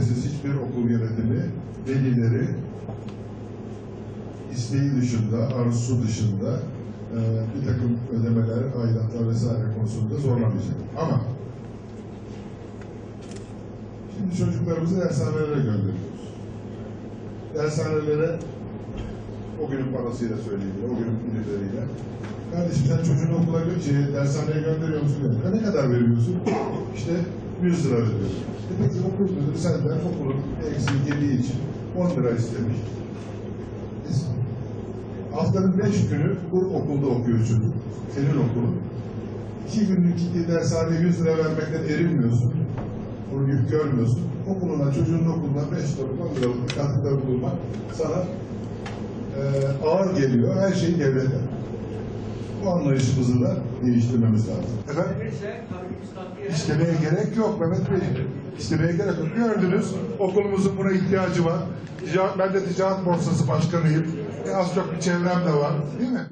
Şüphesiz hiçbir okul yönetimi, velileri isteği dışında, arzusu dışında e, bir takım ödemeler, aidatlar vesaire konusunda zorlamayacak. Ama şimdi çocuklarımızı dershanelere gönderiyoruz. Dershanelere o günün parasıyla söyleyeyim, o günün ünlüleriyle. Kardeşim sen çocuğunu okula şey, dershaneye gönderiyor musun? diyor. Ne kadar veriyorsun? İşte 100 lira veriyorsun. E peki müdürü senden okulun eksiği yediği için 10 lira istemiş. E, Haftanın 5 günü bu okulda okuyor çocuk. Senin okulun. İki günlük gittiği dershaneye 100 lira vermekten erinmiyorsun. Onu yük görmüyorsun. Okuluna, çocuğun okuluna 5 lira, 10 liralık katkıda bulunmak sana e, ağır geliyor. Her şey devlete. Bu anlayışımızı da değiştirmemiz lazım. Efendim? İstemeye gerek yok Mehmet Bey. İstemeye gerek yok. Gördünüz okulumuzun buna ihtiyacı var. Ticaret, ben de ticaret borsası başkanıyım. E, az çok bir çevrem de var. Değil mi?